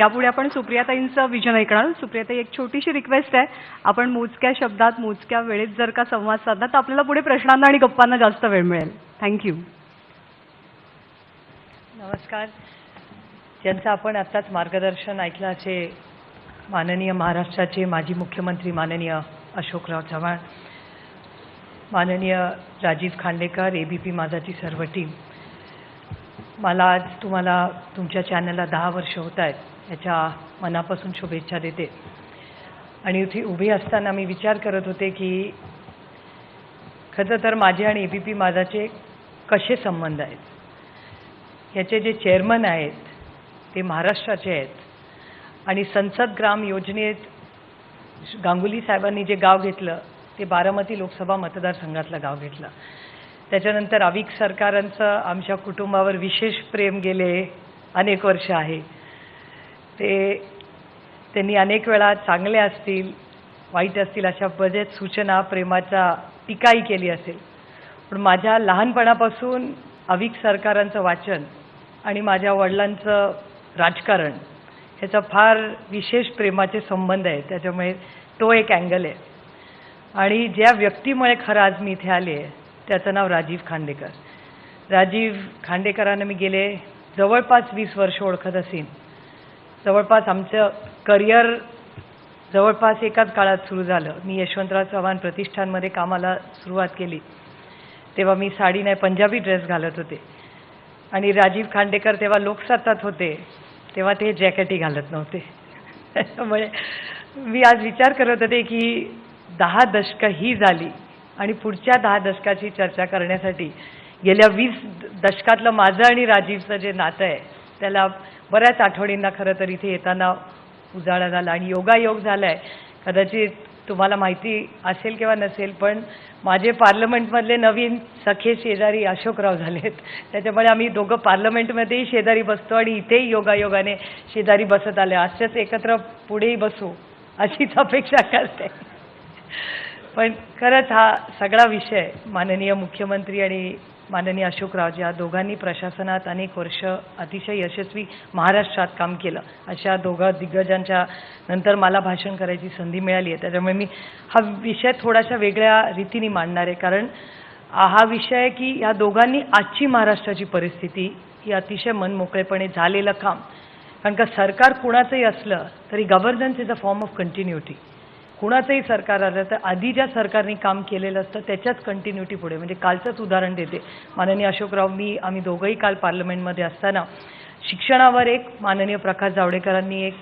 यापुढे आपण सुप्रियाताईंचं विजन ऐकणार सुप्रियाताई एक छोटीशी रिक्वेस्ट आहे. आपण मोजक्या शब्दात मोजक्या वेळेत जर का संवाद साधला तर आपल्याला पुढे प्रश्नांना आणि गप्पांना जास्त वेळ मिळेल. थँक्यू नमस्कार. ज्यांचं आपण आत्ताच मार्गदर्शन ऐकलं असे माननीय महाराष्ट्राचे माजी मुख्यमंत्री माननीय अशोकराव चव्हाण माननीय Rajiv Khandekar A B P माझाची सर्व टीम मला आज तुम्हाला तुमच्या चॅनलला दहा वर्ष होत आहेत. याच्या मनापासून शुभेच्छा देते. आणि इथे उभी असताना मी विचार करत होते की खरं तर माझे आणि ए बी पी माझाचे कसे संबंध आहेत? याचे जे चेअरमन आहेत ते महाराष्ट्राचे आहेत. आणि संसद ग्राम योजनेत गांगुली साहेबांनी जे गाव घेतलं ते बारामती लोकसभा मतदारसंघातलं गाव घेतलं. त्याच्यानंतर अविक सरकारांचं आमच्या कुटुंबावर विशेष प्रेम गेले अनेक वर्ष आहे. ते त्यांनी अनेक वेळा चांगले असतील वाईट असतील अशा बरेच सूचना प्रेमाचा टीकाही केली असेल. पण माझ्या लहानपणापासून अविक सरकारांचं वाचन आणि माझ्या वडिलांचं राजकारण ह्याचा फार विशेष प्रेमाचे संबंध आहे त्याच्यामुळे तो एक अँगल आहे. आणि ज्या व्यक्तीमुळे खरं आज मी इथे आले त्याचं नाव राजीव खांडेकर. राजीव खांडेकरांना मी गेले जवळपास वीस वर्ष ओळखत असेन. जवळपास आमचं करिअर जवळपास एकाच काळात सुरू झालं. मी यशवंतराव चव्हाण प्रतिष्ठानमध्ये कामाला सुरुवात केली. तेव्हा मी साडी नाही पंजाबी ड्रेस घालत होते. आणि राजीव खांडेकर तेव्हा लोकसत्तात होते. तेव्हा ते जॅकेटही घालत नव्हते. त्यामुळे मी आज विचार करत होते की दहा दशकं ही झाली आणि पुढच्या दहा दशकाची चर्चा करण्यासाठी गेल्या वीस दशकातलं माझं आणि राजीवचं जे नातं आहे त्याला बऱ्याच आठवडींना खरं तर इथे येताना उजाळा झाला आणि योगायोग झाला आहे कदाचित तुम्हाला माहिती असेल किंवा नसेल पण माझे पार्लमेंटमधले नवीन सखे शेजारी अशोकराव झालेत. त्याच्यामुळे आम्ही दोघं पार्लमेंटमध्येही शेजारी बसतो आणि इथेही योगायोगाने शेजारी बसत आले. असेच एकत्र पुढेही बसू अशीच अपेक्षा करते. पण खरंच हा सगळा विषय माननीय मुख्यमंत्री आणि माननीय अशोकराव या दोघांनी प्रशासनात अनेक वर्ष अतिशय यशस्वी महाराष्ट्रात काम केलं. अशा दोघं दिग्गजांच्या नंतर मला भाषण करायची संधी मिळाली आहे. त्याच्यामुळे मी हा विषय थोडाशा वेगळ्या रीतीने मांडणार आहे. कारण हा विषय आहे की या दोघांनी आजची महाराष्ट्राची परिस्थिती ही अतिशय मनमोकळेपणे झालेलं काम. कारण का सरकार कुणाचंही असलं तरी governance is a form of continuity कुणाचंही सरकार आलं तर आधी ज्या सरकारने काम केलेलं असतं त्याच्याच कंटिन्युटी पुढे. म्हणजे कालचंच उदाहरण देते. माननीय अशोकराव मी आम्ही दोघंही काल पार्लमेंटमध्ये असताना शिक्षणावर एक माननीय प्रकाश जावडेकरांनी एक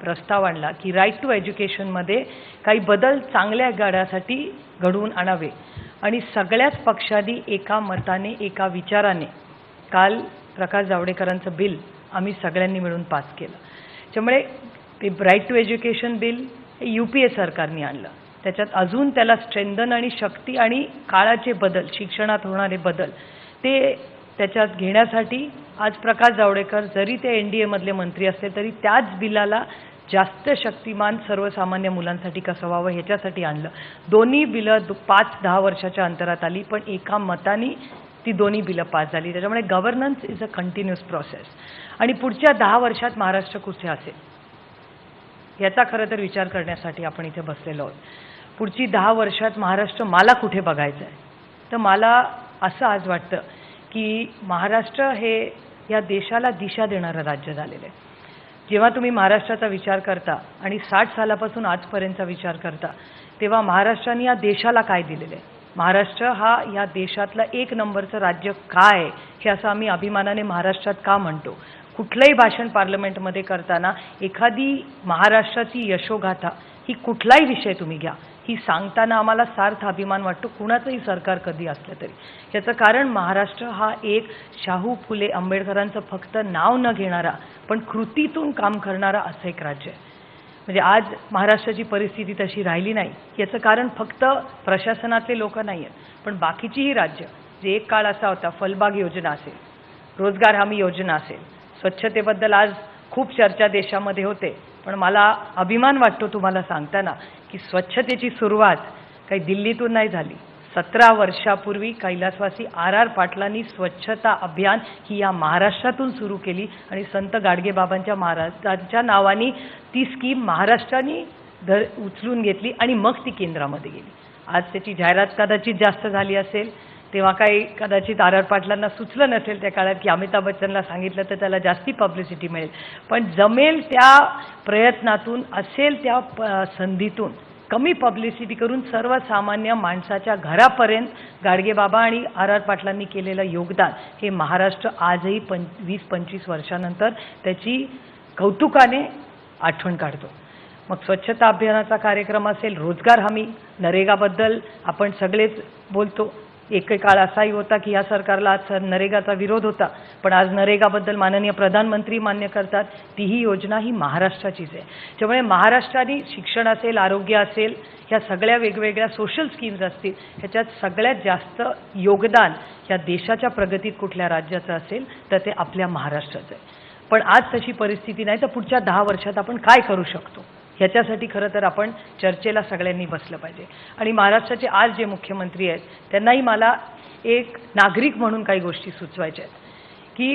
प्रस्ताव आणला की राईट टू एज्युकेशनमध्ये काही बदल चांगल्या गाड्यासाठी घडवून आणावे. आणि सगळ्याच पक्षांनी एका मताने एका विचाराने काल प्रकाश जावडेकरांचं बिल आम्ही सगळ्यांनी मिळून पास केलं. त्यामुळे ते right to education bill U P A सरकारने आणलं. त्याच्यात अजून त्याला स्ट्रेंदन आणि शक्ती आणि काळाचे बदल शिक्षणात होणारे बदल ते त्याच्यात घेण्यासाठी आज प्रकाश जावडेकर जरी ते एन डी एमधले मंत्री असले तरी त्याच बिलाला जास्त शक्तिमान सर्वसामान्य मुलांसाठी कसं व्हावं ह्याच्यासाठी आणलं. दोन्ही बिलं दु- पाच दहा वर्षाच्या अंतरात आली पण एका मताने ती दोन्ही बिलं पास झाली. त्याच्यामुळे governance is a continuous process आणि पुढच्या दहा वर्षात महाराष्ट्र कुठे असेल? याचा खरं तर विचार करण्यासाठी आपण इथे बसलेलो आहोत. पुढची दहा वर्षात महाराष्ट्र मला कुठे बघायचं आहे? तर मला असं आज वाटतं की महाराष्ट्र हे या देशाला दिशा देणारं राज्य झालेलं आहे. जेव्हा तुम्ही महाराष्ट्राचा विचार करता आणि साठ सालापासून आजपर्यंतचा विचार करता तेव्हा महाराष्ट्राने या देशाला काय दिलेलं आहे? महाराष्ट्र हा या देशातलं एक नंबरचं राज्य काय आहे हे असं आम्ही अभिमानाने महाराष्ट्रात का म्हणतो? कुठलंही भाषण पार्लमेंटमध्ये करताना एखादी महाराष्ट्राची यशोगाथा ही कुठलाही विषय तुम्ही घ्या ही सांगताना आम्हाला सार्थ अभिमान वाटतो कुणाचंही सरकार कधी असलं तरी. याचं कारण महाराष्ट्र हा एक शाहू फुले आंबेडकरांचं फक्त नाव न घेणारा पण कृतीतून काम करणारा असं एक राज्य आहे. म्हणजे आज महाराष्ट्राची परिस्थिती तशी राहिली नाही याचं कारण फक्त प्रशासनातले लोक नाही आहेत पण बाकीचीही राज्य जे एक काळ असा होता फलबाग योजना असेल रोजगार हमी योजना असेल स्वच्छतेबद्दल आज खूप चर्चा देशामध्ये होते. पण मला अभिमान वाटतो तुम्हाला सांगताना की स्वच्छतेची सुरुवात काही दिल्लीतून नाही झाली. सतरा वर्षापूर्वी कैलासवासी आर आर पाटलांनी स्वच्छता अभियान ही या महाराष्ट्रातून सुरू केली आणि संत गाडगेबाबांच्या महाराजांच्या नावाने ती स्कीम महाराष्ट्राने धर उचलून घेतली आणि मग ती केंद्रामध्ये गेली. आज त्याची जाहिरात कदाचित जास्त झाली असेल. तेव्हा काही कदाचित आर आर पाटलांना सुचलं नसेल त्या काळात की अमिताभ बच्चनला सांगितलं तर त्याला जास्ती पब्लिसिटी मिळेल. पण जमेल त्या प्रयत्नातून असेल त्या प संधीतून कमी पब्लिसिटी करून सर्वसामान्य माणसाच्या घरापर्यंत गाडगेबाबा आणि आर आर पाटलांनी केलेलं योगदान हे महाराष्ट्र आजही पं वीस पंचवीस वर्षानंतर त्याची कौतुकाने आठवण काढतो. मग स्वच्छता अभियानाचा कार्यक्रम असेल रोजगार हमी नरेगाबद्दल आपण सगळेच बोलतो. एक काळ असाही होता की या सरकारला आज नरेगाचा विरोध होता. पण आज नरेगाबद्दल माननीय प्रधानमंत्री मान्य करतात तीही योजना ही महाराष्ट्राचीच आहे. त्यामुळे महाराष्ट्राने शिक्षण असेल आरोग्य असेल ह्या सगळ्या वेगवेगळ्या सोशल स्कीम्स असतील ह्याच्यात सगळ्यात जास्त योगदान या देशाच्या प्रगतीत कुठल्या राज्याचं असेल तर ते आपल्या महाराष्ट्राचं आहे. पण आज तशी परिस्थिती नाही तर पुढच्या दहा वर्षात आपण काय करू शकतो? ह्याच्यासाठी खरं तर आपण चर्चेला सगळ्यांनी बसलं पाहिजे. आणि महाराष्ट्राचे आज जे मुख्यमंत्री आहेत त्यांनाही मला एक नागरिक म्हणून काही गोष्टी सुचवायच्या आहेत. की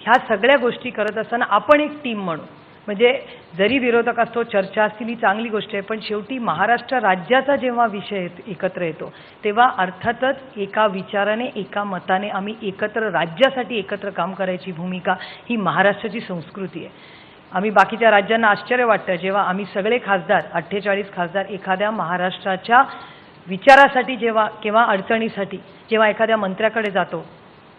ह्या सगळ्या गोष्टी करत असताना आपण एक टीम म्हणू. म्हणजे जरी विरोधक असतो चर्चा असतील ही चांगली गोष्ट आहे पण शेवटी महाराष्ट्र राज्याचा जेव्हा विषय एकत्र येतो तेव्हा अर्थातच एका विचाराने एका मताने आम्ही एकत्र राज्यासाठी एकत्र काम करायची भूमिका ही महाराष्ट्राची संस्कृती आहे. आम्ही बाकीच्या राज्यांना आश्चर्य वाटतं जेव्हा आम्ही सगळे खासदार अठ्ठेचाळीस खासदार एखाद्या महाराष्ट्राच्या विचारासाठी जेव्हा किंवा अडचणीसाठी जेव्हा एखाद्या मंत्र्याकडे जातो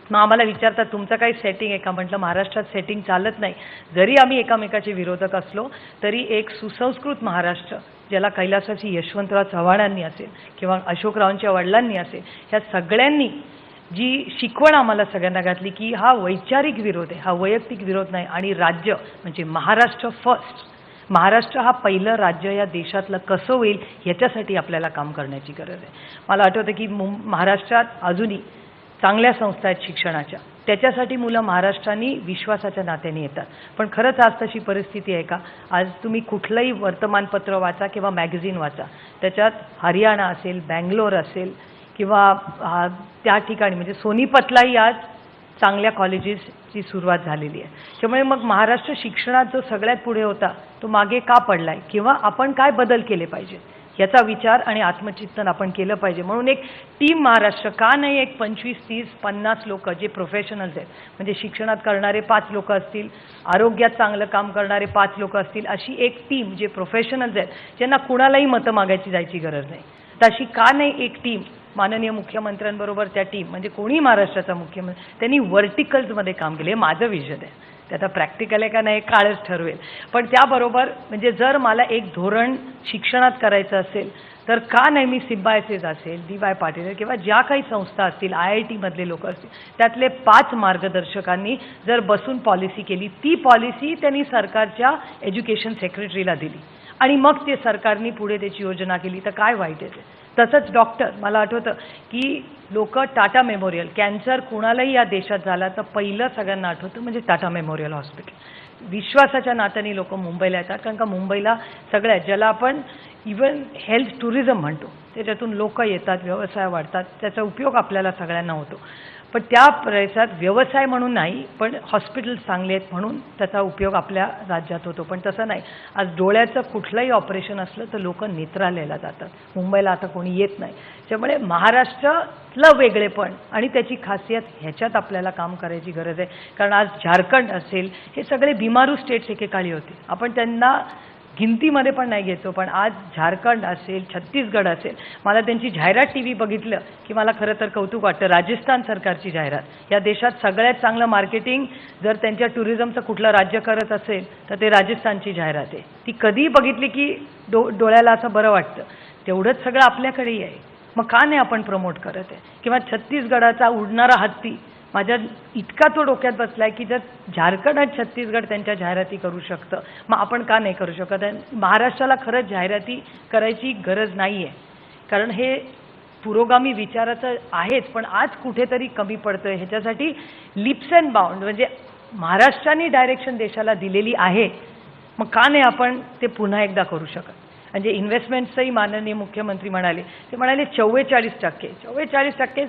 मग आम्हाला विचारतात तुमचं काही सेटिंग आहे का? म्हटलं महाराष्ट्रात सेटिंग चालत नाही. जरी आम्ही एकामेकाचे विरोधक असलो तरी एक सुसंस्कृत महाराष्ट्र ज्याला कैलासाची यशवंतराव चव्हाणांनी असेल किंवा अशोकरावांच्या वडिलांनी असेल ह्या सगळ्यांनी जी शिकवण आम्हाला सगळ्यांना घातली की हा वैचारिक विरोध आहे हा वैयक्तिक विरोध नाही आणि राज्य म्हणजे महाराष्ट्र फर्स्ट महाराष्ट्र हा पहिलं राज्य या देशातलं कसं होईल ह्याच्यासाठी आपल्याला काम करण्याची गरज आहे. मला आठवतं की मुं महाराष्ट्रात अजूनही चांगल्या संस्था आहेत शिक्षणाच्या. त्याच्यासाठी मुलं महाराष्ट्राने विश्वासाच्या नात्याने येतात. पण खरंच आज तशी परिस्थिती आहे का? आज तुम्ही कुठलंही वर्तमानपत्र वाचा किंवा मॅगझिन वाचा. त्याच्यात हरियाणा असेल बँगलोर असेल किंवा त्या ठिकाणी म्हणजे सोनीपतलाही आज चांगल्या कॉलेजेसची सुरुवात झालेली आहे. त्यामुळे मग महाराष्ट्र शिक्षणात जो सगळ्यात पुढे होता तो मागे का पडला आहे किंवा आपण काय बदल केले पाहिजे? याचा विचार आणि आत्मचिंतन आपण केलं पाहिजे. म्हणून एक टीम महाराष्ट्र का नाही एक पंचवीस तीस पन्नास लोक जे प्रोफेशनल्स आहेत म्हणजे शिक्षणात करणारे पाच लोक असतील आरोग्यात चांगलं काम करणारे पाच लोक असतील अशी एक टीम जे प्रोफेशनल्स आहेत ज्यांना कुणालाही मतं मागायची जायची गरज नाही. तशी का नाही एक टीम माननीय मुख्यमंत्र्यांबरोबर त्या टीम म्हणजे कोणी महाराष्ट्राचा मुख्यमंत्री त्यांनी व्हर्टिकल्समध्ये काम केले हे माझं विजन आहे. ते आता प्रॅक्टिकल आहे का नाही काळच ठरवेल. पण त्याबरोबर म्हणजे जर मला एक धोरण शिक्षणात करायचं असेल तर का नाही मी सिम्बायसेस असेल डी वाय पाटील किंवा ज्या काही संस्था असतील आय आय टीमधले लोक असतील त्यातले पाच मार्गदर्शकांनी जर बसून पॉलिसी केली ती पॉलिसी त्यांनी सरकारच्या एज्युकेशन सेक्रेटरीला दिली. आणि मग ते सरकारने पुढे त्याची योजना केली तर काय वाईट आहे तसंच डॉक्टर मला आठवतं की लोक टाटा मेमोरियल कॅन्सर कुणालाही या देशात झाला तर पहिलं सगळ्यांना आठवतं म्हणजे टाटा मेमोरियल हॉस्पिटल. विश्वासाच्या नात्याने लोक मुंबईला येतात कारण का मुंबईला सगळ्या ज्याला आपण इवन हेल्थ टुरिझम म्हणतो त्याच्यातून लोक येतात व्यवसाय वाढतात त्याचा उपयोग आपल्याला सगळ्यांना होतो. पण त्या प्रयत्नात व्यवसाय म्हणून नाही पण हॉस्पिटल्स चांगले आहेत म्हणून त्याचा उपयोग आपल्या राज्यात होतो. पण तसं नाही. आज डोळ्याचं कुठलंही ऑपरेशन असलं तर लोक नेत्रालयाला जातात. मुंबईला आता कोणी येत नाही. त्यामुळे महाराष्ट्रातलं वेगळेपण आणि त्याची खासियत ह्याच्यात आपल्याला काम करायची गरज आहे. कारण आज झारखंड असेल हे सगळे बिमारू स्टेट्स एकेकाळी होते. आपण त्यांना गिनतीमध्ये पण नाही घेतो पण आज झारखंड असेल छत्तीसगड असेल मला त्यांची जाहिरात टी व्ही बघितलं की मला खरं तर कौतुक वाटतं. राजस्थान सरकारची जाहिरात. या देशात सगळ्यात चांगलं मार्केटिंग जर त्यांच्या टुरिझमचं कुठलं राज्य करत असेल तर ते राजस्थानची जाहिरात आहे. ती कधीही बघितली की डो डोळ्याला असं बरं वाटतं. तेवढंच सगळं आपल्याकडेही आहे. मग का नाही आपण प्रमोट करत आहे? किंवा छत्तीसगडाचा उडणारा हत्ती माझ्या इतका तो डोक्यात बसलाय की जर झारखंड आणि छत्तीसगड त्यांच्या जाहिराती करू शकतं मग आपण का नाही करू शकत? महाराष्ट्राला खरंच जाहिराती करायची गरज नाही आहे कारण हे पुरोगामी विचाराचं आहेच पण आज कुठेतरी कमी पडतंय. ह्याच्यासाठी लिप्स अँड बाउंड म्हणजे महाराष्ट्राने डायरेक्शन देशाला दिलेली आहे मग का नाही आपण ते पुन्हा एकदा करू शकत? म्हणजे इन्व्हेस्टमेंट्सही माननीय मुख्यमंत्री म्हणाले ते म्हणाले चव्वेचाळीस टक्के. चव्वेचाळीस टक्के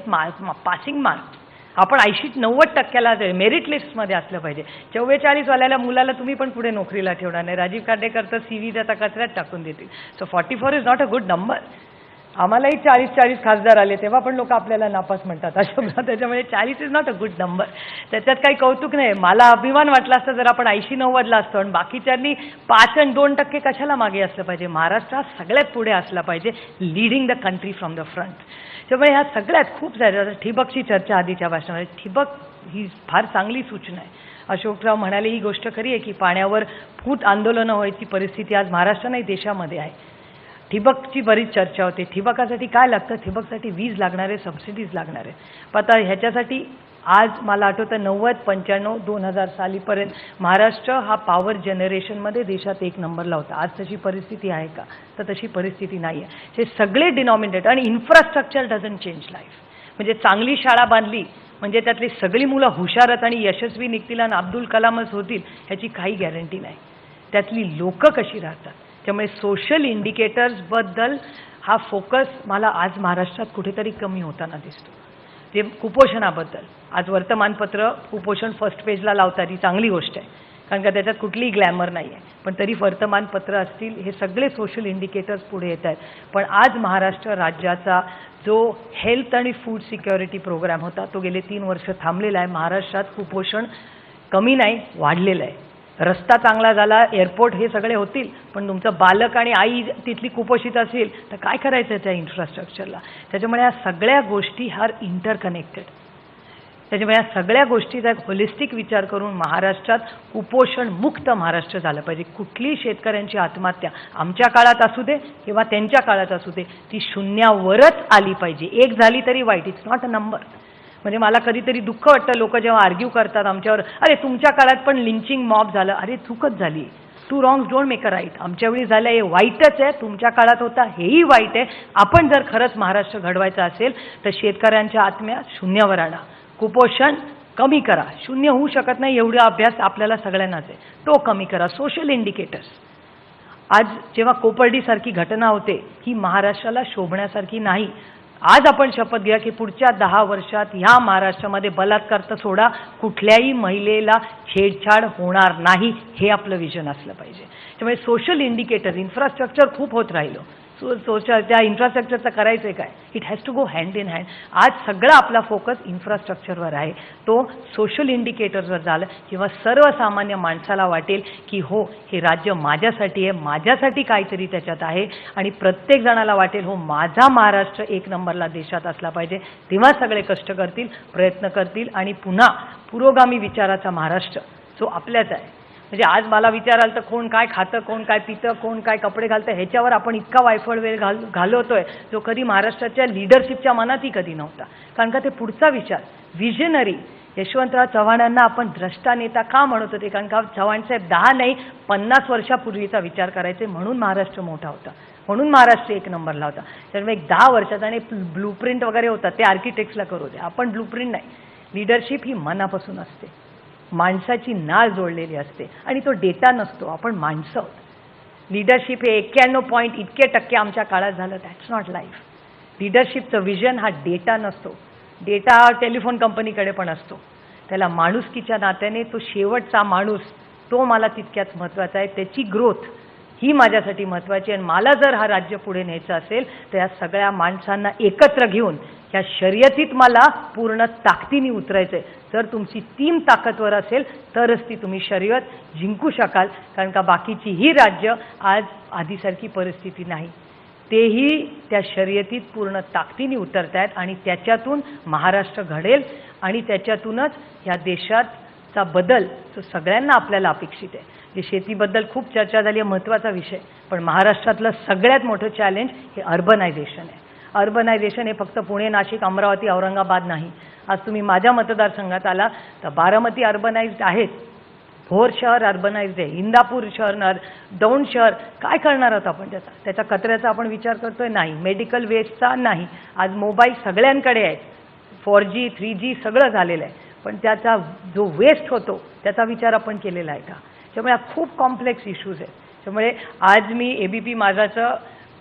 पासिंग मार्क्स आपण ऐंशी नव्वद टक्क्याला मेरिट लिस्टमध्ये असलं पाहिजे. चव्वेचाळीस वाल्याला मुलाला तुम्ही पण पुढे नोकरीला ठेवणार नाही. राजीव खांडेकर तर सी व्ही त्याचा कचऱ्यात टाकून देतील. So forty four is not a good number आम्हालाही चाळीस चाळीस खासदार आले तेव्हा पण लोक आपल्याला नापास म्हणतात. अशा त्याच्यामुळे चाळीस is not a good number त्याच्यात काही कौतुक नाही. मला अभिमान वाटला असता जर आपण ऐंशी नव्वदला असतो आणि बाकीच्यांनी पाच आणि दोन टक्के कशाला मागे असलं पाहिजे? महाराष्ट्र हा सगळ्यात पुढे असला पाहिजे leading the country from the front त्यामुळे ह्या सगळ्यात खूप साऱ्या ठिबकची चर्चा आधीच्या भाषणामध्ये ठिबक ही फार चांगली सूचना आहे. अशोकराव म्हणाले ही गोष्ट खरी आहे की पाण्यावर फूट आंदोलनं व्हायची परिस्थिती आज महाराष्ट्र नाही देशामध्ये आहे. ठिबकची बरीच चर्चा होते. ठिबकासाठी काय लागतं? ठिबकसाठी वीज लागणार आहे सबसिडीज लागणार. आहे पण आता ह्याच्यासाठी आज मला आठवतं नव्वद पंच्याण्णव दोन हजार सालीपर्यंत महाराष्ट्र हा पॉवर जनरेशनमध्ये देशात एक नंबरला होता. आज तशी परिस्थिती आहे का? तर तशी परिस्थिती नाही आहे हे सगळे डिनॉमिनेट आणि इन्फ्रास्ट्रक्चर डझन चेंज लाईफ म्हणजे चांगली शाळा बांधली म्हणजे त्यातली सगळी मुलं हुशारत आणि यशस्वी निघतील आणि अब्दुल कलामच होतील ह्याची काही गॅरंटी नाही. त्यातली लोकं कशी राहतात? त्यामुळे सोशल इंडिकेटर्सबद्दल हा फोकस मला आज महाराष्ट्रात कुठेतरी कमी होताना दिसतो. ते कुपोषणाबद्दल. आज वर्तमानपत्र कुपोषण फर्स्ट पेजला लावतात ही चांगली गोष्ट आहे. कारण का त्याच्यात कुठलीही ग्लॅमर नाही आहे पण तरी वर्तमानपत्र असतील हे सगळे सोशल इंडिकेटर्स पुढे येत आहेत. पण आज महाराष्ट्र राज्याचा जो हेल्थ आणि फूड सिक्युरिटी प्रोग्राम होता तो गेले तीन वर्ष थांबलेला आहे. महाराष्ट्रात कुपोषण कमी नाही वाढलेलं आहे. रस्ता चांगला झाला एअरपोर्ट हे सगळे होतील पण तुमचं बालक आणि आई तिथली कुपोषित असेल तर काय करायचं त्या इन्फ्रास्ट्रक्चरला त्याच्यामुळे या सगळ्या गोष्टी हर इंटरकनेक्टेड त्याच्यामुळे या सगळ्या गोष्टीचा एक होलिस्टिक विचार करून महाराष्ट्रात कुपोषण मुक्त महाराष्ट्र झालं पाहिजे. कुठलीही शेतकऱ्यांची आत्महत्या आमच्या काळात असू दे किंवा त्यांच्या काळात असू दे ती शून्यावरच आली पाहिजे. एक झाली तरी वाईट. इट्स नॉट अ नंबर म्हणजे मला कधीतरी दुःख वाटतं. लोक जेव्हा आर्ग्यू करतात आमच्यावर अरे तुमच्या काळात पण लिंचिंग मॉब झालं. अरे चूकच झाली. Two wrongs don't make a right आमच्या वेळी झालं हे वाईटच आहे. तुमच्या काळात होता हेही वाईट आहे. आपण जर खरंच महाराष्ट्र घडवायचं असेल तर शेतकऱ्यांच्या आत्म्या शून्यावर आणा. कुपोषण कमी करा. शून्य होऊ शकत नाही एवढा अभ्यास आपल्याला सगळ्यांनाच आहे. तो कमी करा. सोशल इंडिकेटर्स आज जेव्हा कोपर्डीसारखी घटना होते ही महाराष्ट्राला शोभण्यासारखी नाही. आज आपण शपथ घ्या की पुढच्या दहा वर्षात ह्या महाराष्ट्रामध्ये बलात्कार तर सोडा कुठल्याही महिलेला छेडछाड होणार नाही हे आपलं विजन असलं पाहिजे. त्यामुळे सोशल इंडिकेटर इन्फ्रास्ट्रक्चर खूप होत राहिलं. सोशल त्या इन्फ्रास्ट्रक्चरचं करायचं आहे काय? It has to go hand in hand आज सगळा आपला फोकस इन्फ्रास्ट्रक्चरवर आहे. तो सोशल इंडिकेटरवर झालं किंवा सर्वसामान्य माणसाला वाटेल की हो हे राज्य माझ्यासाठी आहे माझ्यासाठी काहीतरी त्याच्यात आहे. आणि प्रत्येक जणाला वाटेल हो माझा महाराष्ट्र एक नंबरला देशात असला पाहिजे. तेव्हा सगळे कष्ट करतील प्रयत्न करतील आणि पुन्हा पुरोगामी विचाराचा महाराष्ट्र जो आपल्याच आहे म्हणजे आज मला विचाराल तर कोण काय खातं कोण काय पितं कोण काय कपडे घालतं ह्याच्यावर आपण इतका वायफळ वेळ घाल घालवतोय जो कधी महाराष्ट्राच्या लिडरशिपच्या मनातही कधी नव्हता. कारण का ते पुढचा विचार विजनरी यशवंतराव चव्हाणांना आपण द्रष्टा नेता का म्हणत होते? कारण का चव्हाणसाहेब दहा नाही पन्नास वर्षापूर्वीचा विचार करायचे म्हणून महाराष्ट्र मोठा होता. म्हणून महाराष्ट्र एक नंबरला होता. त्यामुळे एक दहा वर्षाचा आणि ब्लूप्रिंट वगैरे होता ते आर्किटेक्ट्सला करू दे आपण ब्लूप्रिंट नाही. लिडरशिप ही मनापासून असते. माणसाची नाळ जोडलेली असते आणि तो डेटा नसतो आपण माणसं आहोत. लिडरशिप हे एक्क्याण्णव पॉईंट इतके टक्के आमच्या काळात झालं दॅट्स नॉट लाईफ लिडरशिपचं विजन हा डेटा नसतो. डेटा टेलिफोन कंपनीकडे पण असतो. त्याला माणुसकीच्या नात्याने तो शेवटचा माणूस तो मला तितक्याच महत्त्वाचा आहे. त्याची ग्रोथ ही माझ्यासाठी महत्त्वाची आणि मला जर हा राज्य पुढे न्यायचं असेल तर या सगळ्या माणसांना एकत्र घेऊन या शर्यतीत मला पूर्ण ताकदीने उतरायचं आहे जर तुमची टीम ताकदवर असेल तरच ती तुम्ही शर्यत जिंकू शकाल. कारण का बाकीची ही राज्य आज आधीसारखी परिस्थिती नाही. तेही त्या शर्यतीत पूर्ण ताकदीने उतरत आहेत आणि त्याच्यातून महाराष्ट्र घडेल आणि त्याच्यातूनच ह्या देशातचा बदल तो सगळ्यांना आपल्याला अपेक्षित आहे. जे शेतीबद्दल खूप चर्चा झाली आहे महत्त्वाचा विषय. पण महाराष्ट्रातलं सगळ्यात मोठं चॅलेंज हे अर्बनायझेशन आहे. अर्बनायझेशन हे फक्त पुणे नाशिक अमरावती औरंगाबाद नाही. आज तुम्ही माझ्या मतदारसंघात आला तर बारामती अर्बनाइज्ड आहेत. भोर शहर अर्बनाइज्ड आहे. इंदापूर शहर नर दौंड शहर काय करणार आहोत आपण त्याचा? त्याच्या कचऱ्याचा आपण विचार करतोय? नाही. मेडिकल वेस्टचा नाही. आज मोबाईल सगळ्यांकडे आहे फोर जी थ्री जी सगळं झालेलं आहे. पण त्याचा जो वेस्ट होतो त्याचा विचार आपण केलेला आहे का? त्यामुळे हा खूप कॉम्प्लेक्स इश्यूज आहेत. त्यामुळे आज मी ए बी पी माझाचं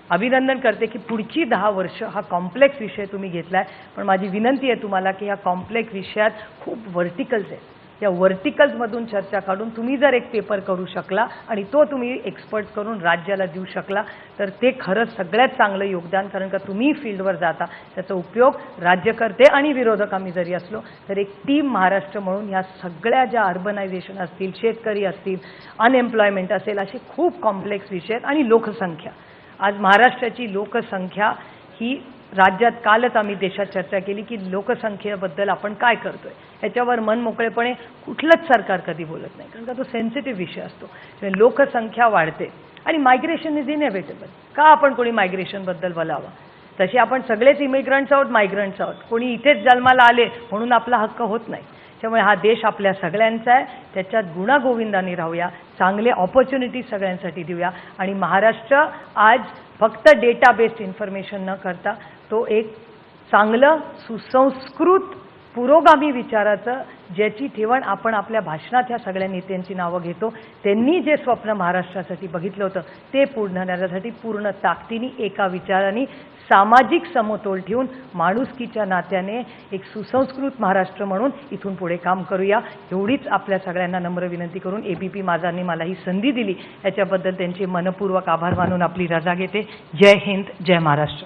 अभिनंदन करते की पुढची दहा वर्ष हा कॉम्प्लेक्स विषय तुम्ही घेतला आहे पण माझी विनंती आहे तुम्हाला की ह्या कॉम्प्लेक्स विषयात खूप व्हर्टिकल्स आहेत. या व्हर्टिकल्समधून चर्चा काढून तुम्ही जर एक पेपर करू शकला आणि तो तुम्ही एक्सपर्ट करून राज्याला देऊ शकला तर ते खरंच सगळ्यात चांगलं योगदान कारण का तुम्ही फील्डवर जाता त्याचा उपयोग राज्यकर्ते आणि विरोधक आम्ही जरी असलो तर एक टीम महाराष्ट्र म्हणून ह्या सगळ्या ज्या अर्बनायझेशन असतील शेतकरी असतील अनएम्प्लॉयमेंट असेल असे खूप कॉम्प्लेक्स विषय आहेत आणि लोकसंख्या. आज महाराष्ट्राची लोकसंख्या ही राज्यात कालच आम्ही देशात चर्चा केली की लोकसंख्येबद्दल आपण काय करतोय? ह्याच्यावर मन मोकळेपणे कुठलंच सरकार कधी बोलत नाही कारण का तो सेन्सिटिव्ह विषय असतो. म्हणजे लोकसंख्या वाढते आणि मायग्रेशन इज इनएव्हिटेबल का आपण कोणी मायग्रेशनबद्दल बोलावं? तसे आपण सगळेच इमिग्रंट्स आहोत मायग्रंट्स आहोत. कोणी इथेच जन्माला आले म्हणून आपला हक्क होत नाही. त्यामुळे हा देश आपल्या सगळ्यांचा आहे. त्याच्यात गुणागोविंदाने राहूया. चांगले ऑपॉर्च्युनिटी सगळ्यांसाठी देऊया. आणि महाराष्ट्र आज फक्त डेटा बेस्ड इन्फॉर्मेशन न करता तो एक चांगलं सुसंस्कृत पुरोगामी विचाराचं ज्याची ठेवण आपण आपल्या भाषणात ह्या सगळ्या नेत्यांची नावं घेतो त्यांनी जे स्वप्न महाराष्ट्रासाठी बघितलं होतं ते पूर्ण करण्यासाठी पूर्ण ताकदीने एका विचाराने सामाजिक समतोल ठेवून माणुसकीच्या नात्याने एक सुसंस्कृत महाराष्ट्र म्हणून इथून पुढे काम करूया. एवढीच आपल्या सगळ्यांना नम्र विनंती करून ए बी पी माझांनी मला ही संधी दिली. याच्याबद्दल त्यांचे मनपूर्वक आभार मानून आपली रजा घेते. जय हिंद जय महाराष्ट्र.